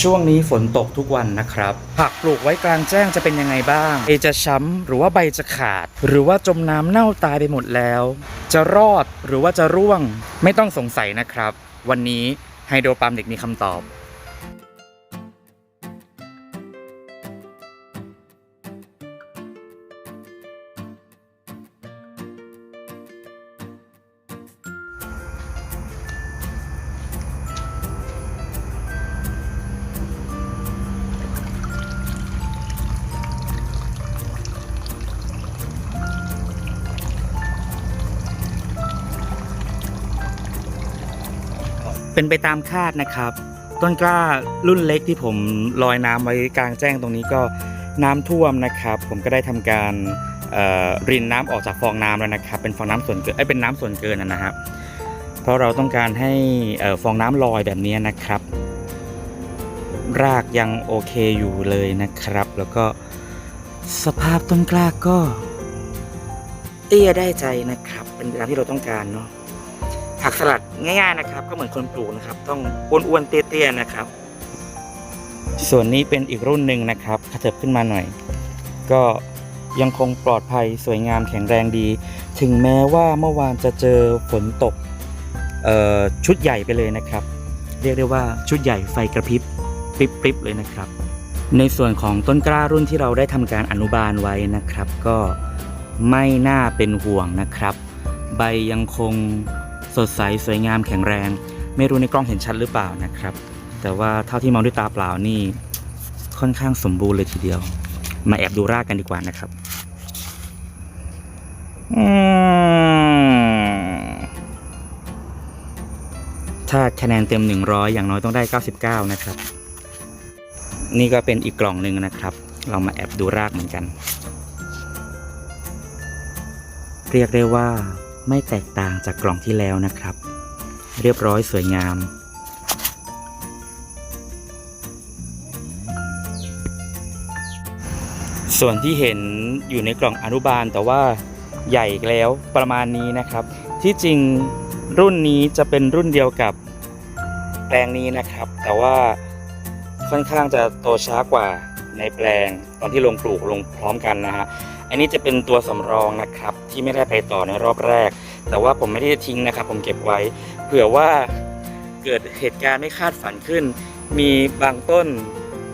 ช่วงนี้ฝนตกทุกวันนะครับ ผักปลูกไว้กลางแจ้งจะเป็นยังไงบ้างใบจะช้ำหรือว่าใบจะขาด หรือว่าจมน้ำเน่าตายไปหมดแล้ว จะรอดหรือว่าจะร่วง ไม่ต้องสงสัยนะครับ วันนี้ไฮโดรปาล์มเด็กมีคำตอบ เป็นไปตามคาดนะครับ ต้นกล้ารุ่นเล็กที่ผมลอยน้ำไว้กลางแจ้งตรงนี้ก็น้ำท่วมนะครับ ผมก็ได้ทำการรินน้ำออกจากฟองน้ำแล้วนะครับ เป็นฟองน้ำส่วนเกินเอ้ยเป็นน้ำส่วนเกินนะครับ เพราะเราต้องการให้ฟองน้ำลอยแบบนี้นะครับ รากยังโอเคอยู่เลยนะครับ แล้วก็สภาพต้นกล้าก็ เตี้ยได้ใจนะครับ เป็นตามที่เราต้องการเนาะ ผักสลัดง่ายๆนะครับ ก็เหมือนคนปลูกนะครับ ต้องอ้วนๆเตี้ยๆนะครับ ส่วนนี้เป็นอีกรุ่นหนึ่งนะครับขยับขึ้นมาหน่อย ก็ยังคงปลอดภัยสวยงามแข็งแรงดี ถึงแม้ว่าเมื่อวานจะเจอฝนตกชุดใหญ่ไปเลยนะครับ เรียกได้ว่าชุดใหญ่ไฟกระพริบปริบๆเลยนะครับ ในส่วนของต้นกล้ารุ่นที่เราได้ทำการอนุบาลไว้นะครับ ก็ไม่น่าเป็นห่วงนะครับ ใบยังคง สดใสสวยงามแข็งแรง ไม่รู้ในกล้องเห็นชัดหรือเปล่านะครับ แต่ว่าเท่าที่มองด้วยตาเปล่านี่ค่อนข้างสมบูรณ์เลยทีเดียว มาแอบดูรากกันดีกว่านะครับถ้าคะแนนเต็ม 100 อย่างน้อยต้องได้ 99 นะครับ นี่ก็เป็นอีกกล่องหนึ่งนะครับ เรามาแอบดูรากเหมือนกัน เรียกได้ว่า ไม่แตกต่างจากกล่องที่แล้วนะครับ เรียบร้อยสวยงาม ส่วนที่เห็นอยู่ในกล่องอนุบาลแต่ว่าใหญ่แล้วประมาณนี้นะครับ ที่จริงรุ่นนี้จะเป็นรุ่นเดียวกับแปลงนี้นะครับ แต่ว่าค่อนข้างจะโตช้ากว่าในแปลงตอนที่ลงปลูกลงพร้อมกันนะฮะ อันนี้จะเป็นตัวสำรองนะครับที่ไม่ได้ไปต่อในรอบแรก แต่ว่าผมไม่ได้ทิ้งนะครับ ผมเก็บไว้ เผื่อว่าเกิดเหตุการณ์ไม่คาดฝันขึ้น มีบางต้น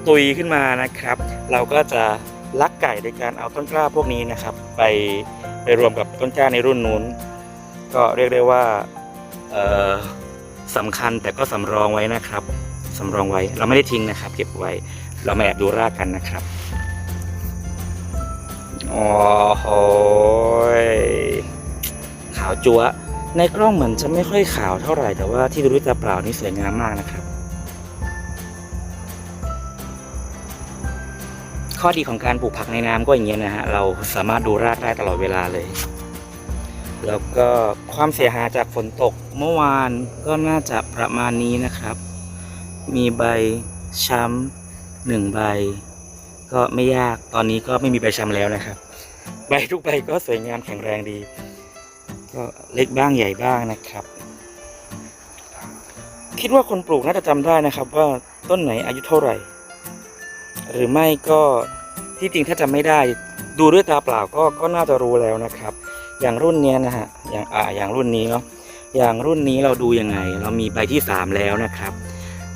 ตุยขึ้นมานะครับ เราก็จะลักไก่ในการเอาต้นกล้าพวกนี้นะครับ ไปไปรวมกับต้นกล้าในรุ่นนู้น ก็เรียกได้ว่าสำคัญแต่ก็สำรองไว้นะครับสำรองไว้เราไม่ได้ทิ้งนะครับ เก็บไว้เรามาแอบดูรากกันนะครับ โอ้โหขาวจัวในกล้องเหมือนจะไม่ค่อยขาวเท่าไหร่แต่ว่าที่ดูด้วยตาเปล่านี่สวยงามมากนะครับ ข้อดีของการปลูกผักในน้ำก็อย่างเงี้ยนะฮะเราสามารถดูรากได้ตลอดเวลาเลย แล้วก็ความเสียหายจากฝนตกเมื่อวานก็น่าจะประมาณนี้นะครับ มีใบช้ำหนึ่งใบ ก็ไม่ยากตอนนี้ก็ไม่มีใบช้ำแล้วนะครับ ใบทุกใบก็สวยงามแข็งแรงดี ก็เล็กบ้างใหญ่บ้างนะครับ คิดว่าคนปลูกน่าจะจำได้นะครับ ว่าต้นไหนอายุเท่าไหร่ หรือไม่ก็ที่จริงถ้าจำไม่ได้ดูด้วยตาเปล่าก็ก็น่าจะรู้แล้วนะครับ อย่างรุ่นเนี้ยนะฮะอย่างอ่าอย่างรุ่นนี้เนาะอย่างรุ่นนี้เราดูยังไง เรามีใบที่ 3 แล้วนะครับ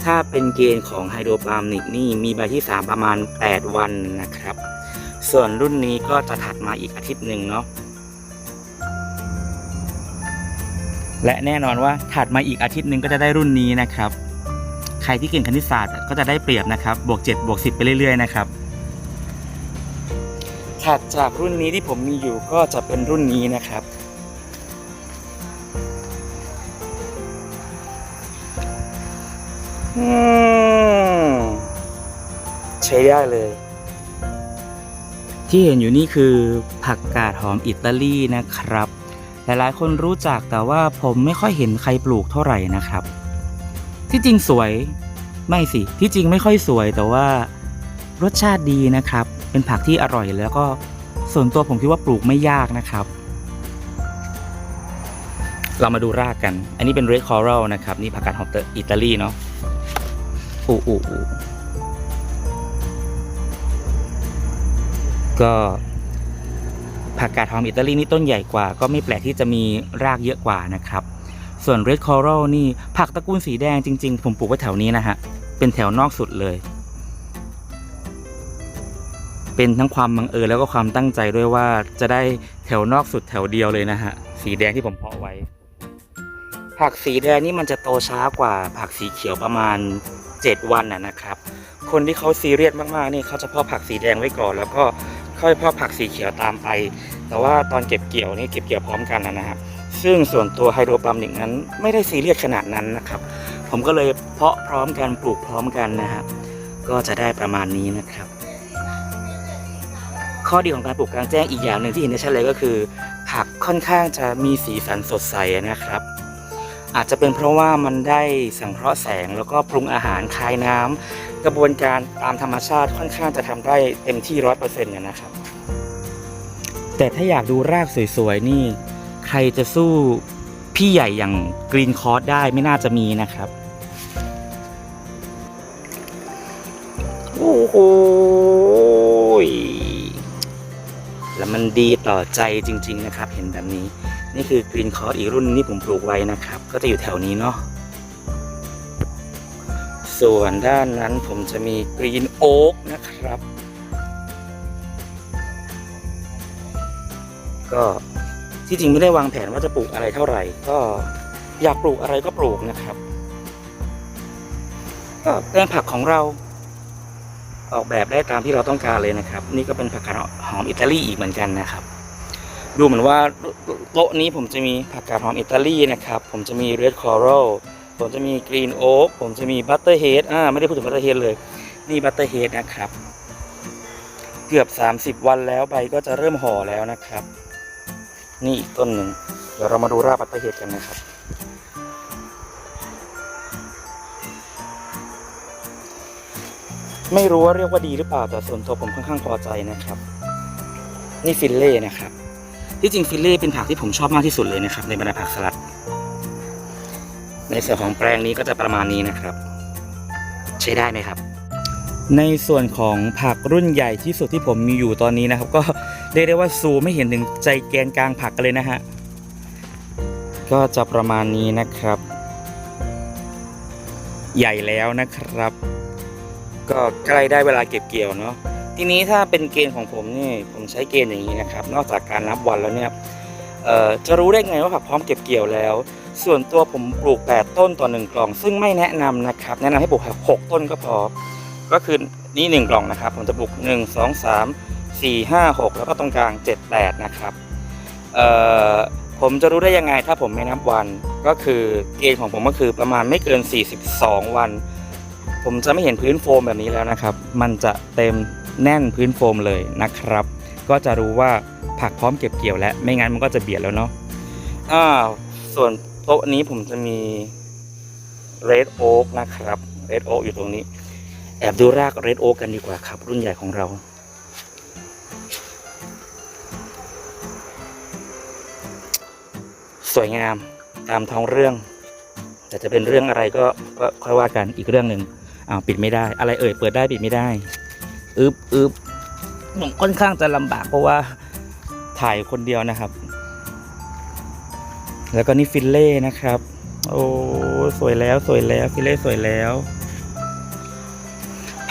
ถ้าเป็นเกณฑ์ของไฮโดรปาล์มนิกนี่มีใบที่ 3 ประมาณ 8 วันนะครับ ส่วนรุ่นนี้ก็จะถัดมาอีกอาทิตย์หนึ่งเนาะและแน่นอนว่าถัดมาอีกอาทิตย์หนึ่งก็จะได้รุ่นนี้นะครับ ใครที่เก่งคณิตศาสตร์ก็จะได้เปรียบนะครับบวก7บวก10 ไปเรื่อยๆนะครับถัดจากรุ่นนี้ที่ผมมีอยู่ก็จะเป็นรุ่นนี้นะครับอืมใช้ได้เลย ที่เห็นอยู่นี่คือผักกาดหอมอิตาลีนะครับ หลายๆ คนรู้จักแต่ว่าผมไม่ค่อยเห็นใครปลูกเท่าไหร่นะครับ ที่จริงสวยไม่สิที่จริงไม่ค่อยสวยแต่ว่ารสชาติดีนะครับ เป็นผักที่อร่อยแล้วก็ส่วนตัวผมคิดว่าปลูกไม่ยากนะครับ เรามาดูรากกัน อันนี้เป็นเรดคอรัลนะครับ นี่ผักกาดหอมอิตาลีเนาะอูอูอู ก็ผักกาดหอมอิตาลีนี่ต้นใหญ่กว่า ก็ไม่แปลกที่จะมีรากเยอะกว่านะครับ ส่วน Red Coral นี่ผักตระกูลสีแดงจริง ๆ ผมปลูกไว้แถวนี้นะฮะ เป็นแถวนอกสุดเลย เป็นทั้งความบังเอิญแล้วก็ความตั้งใจด้วยว่าจะได้แถวนอกสุดแถวเดียวเลยนะฮะ สีแดงที่ผมเพาะไว้ ผักสีแดงนี่มันจะโตช้ากว่า ผักสีเขียวประมาณ 7 วันนะนะครับ คนที่เขาซีเรียสมากๆนี่เขาจะเพาะผักสีแดงไว้ก่อนแล้วก็ ค่อยเพาะผักสีเขียวตามไป แต่ว่าตอนเก็บเกี่ยวนี่เก็บเกี่ยวพร้อมกันนะนะฮะซึ่งส่วนตัวไฮโดรปานิกนั้นไม่ได้ซีเรียสขนาดนั้นนะครับ ผมก็เลยเพาะพร้อมกันปลูกพร้อมกันนะฮะก็จะได้ประมาณนี้นะครับ ข้อดีของการปลูกกลางแจ้งอีกอย่างหนึ่งที่เห็นได้ชัดเลยก็คือ ผักค่อนข้างจะมีสีสันสดใสนะครับ อาจจะเป็นเพราะว่ามันได้สังเคราะห์แสงแล้วก็ปรุงอาหารคายน้ำ กระบวนการตามธรรมชาติค่อนข้างจะทำได้เต็มที่ร้อยเปอร์เซ็นต์นะครับ แต่ถ้าอยากดูรากสวยๆ นี่ใครจะสู้พี่ใหญ่อย่างกรีนคอร์สได้ไม่น่าจะมีนะครับ โอ้โหแล้วมันดีต่อใจจริง ๆ นะครับ เห็นแบบนี้ นี่คือกรีนคอร์สอีกรุ่นที่ผมปลูกไว้นะครับ ก็จะอยู่แถวนี้เนาะ ส่วนด้านนั้นผมจะมีกรีนโอ๊กนะครับ ก็ที่จริงไม่ได้วางแผนว่าจะปลูกอะไรเท่าไหร่ ก็อยากปลูกอะไรก็ปลูกนะครับ ก็แปลงผักของเรา ออกแบบได้ตามที่เราต้องการเลยนะครับ นี่ก็เป็นผักกาดหอมอิตาลีอีกเหมือนกันนะครับดูเหมือนว่าโต๊ะนี้ผมจะมีผักกาดหอมอิตาลีนะครับ ผมจะมี red coral ผมจะมี green oak ผมจะมี butterhead อ่าไม่ได้พูดถึง butterhead เลย นี่ butterhead นะครับ เกือบ 30 วันแล้วใบก็จะเริ่มห่อแล้วนะครับ นี่อีกต้นหนึ่งเดี๋ยวเรามาดูราก butterhead กันนะครับ ไม่รู้ว่าเรียกว่าดีหรือเปล่าแต่ส่วนตัวผมค่อนข้างพอใจนะครับ นี่ฟิลเล่นะครับที่จริงฟิลเล่เป็นผักที่ผมชอบมากที่สุดเลยนะครับในบรรดาผักสลัด ในส่วนของแปลงนี้ก็จะประมาณนี้นะครับ ใช้ได้ไหมครับ ในส่วนของผักรุ่นใหญ่ที่สุดที่ผมมีอยู่ตอนนี้นะครับ ก็เรียกได้ว่าซูไม่เห็นถึงใจแกนกลางผักกันเลยนะฮะก็จะประมาณนี้นะครับ ใหญ่แล้วนะครับ ก็ใกล้ได้เวลาเก็บเกี่ยวเนาะทีนี้ถ้าเป็นเกณฑ์ของผมนี่ผมใช้เกณฑ์อย่างนี้นะครับ นอกจากการนับวันแล้วเนี่ยจะรู้ได้ไงว่าผักพร้อมเก็บเกี่ยวแล้ว ส่วนตัวผมปลูก 8 ต้นต่อ 1 กล่อง ซึ่งไม่แนะนำนะครับ แนะนำให้ปลูก 6 ต้นก็พอ ก็คือนี่ 1 กล่องนะครับ ผมจะปลูก 1 2 3 4 5 6 แล้วก็ตรงกลาง 7 8 นะครับผมจะรู้ได้ยังไงถ้าผมไม่นับวันก็คือเกณฑ์ของผมก็คือประมาณไม่เกิน 42 วัน ผมจะไม่เห็นพื้นโฟมแบบนี้แล้วนะครับ มันจะเต็มแน่นพื้นโฟมเลยนะครับ ก็จะรู้ว่าผักพร้อมเก็บเกี่ยวแล้ว ไม่งั้นมันก็จะเบียดแล้วเนาะอ่าส่วน โต๊ะนี้ผมจะมี Red Oak นะครับ Red Oak อยู่ตรงนี้ แอบดูราก Red Oak กันดีกว่าครับ รุ่นใหญ่ของเรา สวยงามตามท้องเรื่อง แต่จะเป็นเรื่องอะไรก็ก็ค่อยว่ากันอีกเรื่องหนึ่งอ้าวปิดไม่ได้ อะไรเอ่ยเปิดได้ปิดไม่ได้อึบอึบผมค่อนข้างจะลำบากเพราะว่าถ่ายคนเดียวนะครับ แล้วก็นี่ฟิลเล่นะครับ โอ้สวยแล้วสวยแล้วฟิลเล่สวยแล้ว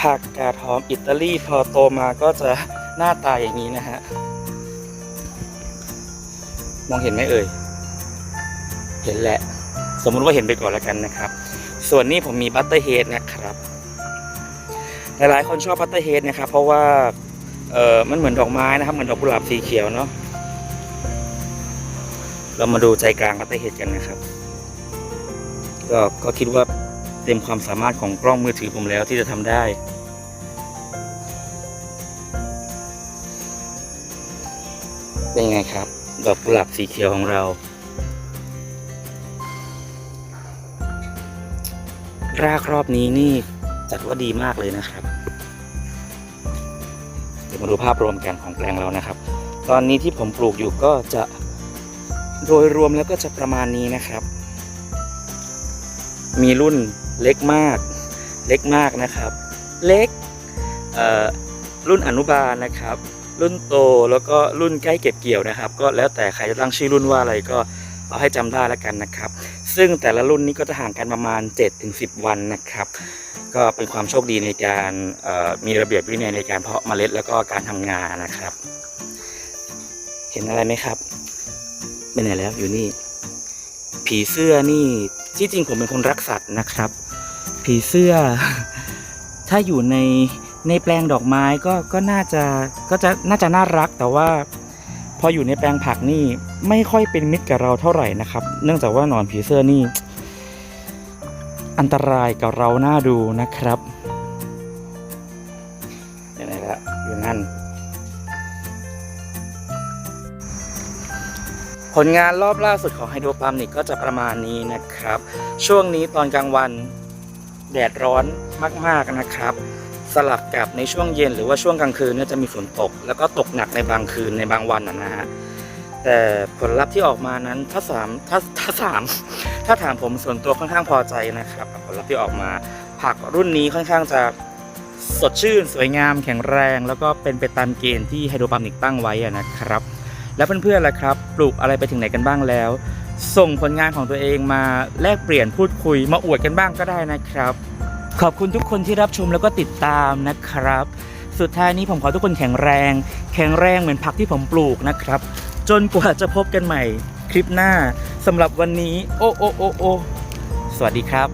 ผักกาดหอมอิตาลีพอโตมาก็จะหน้าตาอย่างนี้นะฮะ มองเห็นไหมเอ่ย เห็นแหละ สมมุติว่าเห็นไปก่อนแล้วกันนะครับ ส่วนนี้ผมมีบัตเตอร์เฮดนะครับหลายๆคนชอบบัตเตอร์เฮดนะครับ เพราะว่าเออมันเหมือนดอกไม้นะครับ เหมือนดอกกุหลาบสีเขียวเนาะ เรามาดูใจกลางบัตเตอร์เฮดกันนะครับ ก็ก็คิดว่าเต็มความสามารถของกล้องมือถือผมแล้วที่จะทำได้ เป็นไงครับ ดอกกุหลาบสีเขียวของเรา รากรอบนี้นี่จัดว่าดีมากเลยนะครับเดี๋ยวมาดูภาพรวมกันของแปลงเรานะครับ ตอนนี้ที่ผมปลูกอยู่ก็จะ โดยรวมแล้วก็จะประมาณนี้นะครับ มีรุ่นเล็กมาก เล็กมากนะครับ เล็กรุ่นอนุบาลนะครับ รุ่นโตแล้วก็รุ่นใกล้เก็บเกี่ยวนะครับ ก็แล้วแต่ใครจะตั้งชื่อรุ่นว่าอะไรก็เอาให้จำได้แล้วกันนะครับ ซึ่งแต่ละรุ่นนี้ก็จะห่างกันประมาณ 7-10 วันนะครับ ก็เป็นความโชคดีในการมีระเบียบวินัยในการเพาะเมล็ดแล้วก็การทำงานนะครับ เห็นอะไรไหมครับ เป็นไหนแล้วอยู่นี่ ผีเสื้อนี่ที่จริงผมเป็นคนรักสัตว์นะครับ ผีเสื้อ ถ้าอยู่ในในแปลงดอกไม้ก็ก็น่าจะก็จะน่าจะน่ารักแต่ว่า พออยู่ในแปลงผักนี่ไม่ค่อยเป็นมิตรกับเราเท่าไหร่นะครับ เนื่องจากว่าหนอนผีเสื้อนี่ อันตรายกับเราหน้าดูนะครับ ผลงานรอบล่าสุดของไฮโดรปาล์มนิกก็จะประมาณนี้นะครับ ช่วงนี้ตอนกลางวันแดดร้อนมากๆนะครับ สลับกับในช่วงเย็นหรือว่าช่วงกลางคืนเนี่ยจะมีฝนตก แล้วก็ตกหนักในบางคืนในบางวันนะฮะแต่ผลลัพธ์ที่ออกมานั้นถ้าสามถ้าถ้าสามถ้าถามผมส่วนตัวค่อนข้างพอใจนะครับผลลัพธ์ที่ออกมา ผักรุ่นนี้ค่อนข้างจะสดชื่น สวยงามแข็งแรง แล้วก็เป็นไปตามเกณฑ์ที่ไฮโดรปาล์มนิกตั้งไว้นะครับ แล้วเพื่อนๆล่ะครับ ปลูกอะไรไปถึงไหนกันบ้างแล้ว ส่งผลงานของตัวเองมาแลกเปลี่ยนพูดคุยมาอวดกันบ้างก็ได้นะครับ ขอบคุณทุกคนที่รับชมแล้วก็ติดตามนะครับ สุดท้ายนี้ผมขอทุกคนแข็งแรง แข็งแรงเหมือนผักที่ผมปลูกนะครับ จนกว่าจะพบกันใหม่ คลิปหน้าสำหรับวันนี้ โอ้โอ้โอโอสวัสดีครับ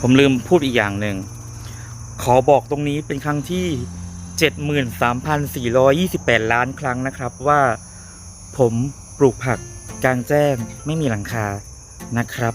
ผมลืมพูดอีกอย่างหนึ่งขอบอกตรงนี้เป็นครั้งที่ 73,428 ล้านครั้งนะครับว่าผมปลูกผักกลางแจ้งไม่มีหลังคานะครับ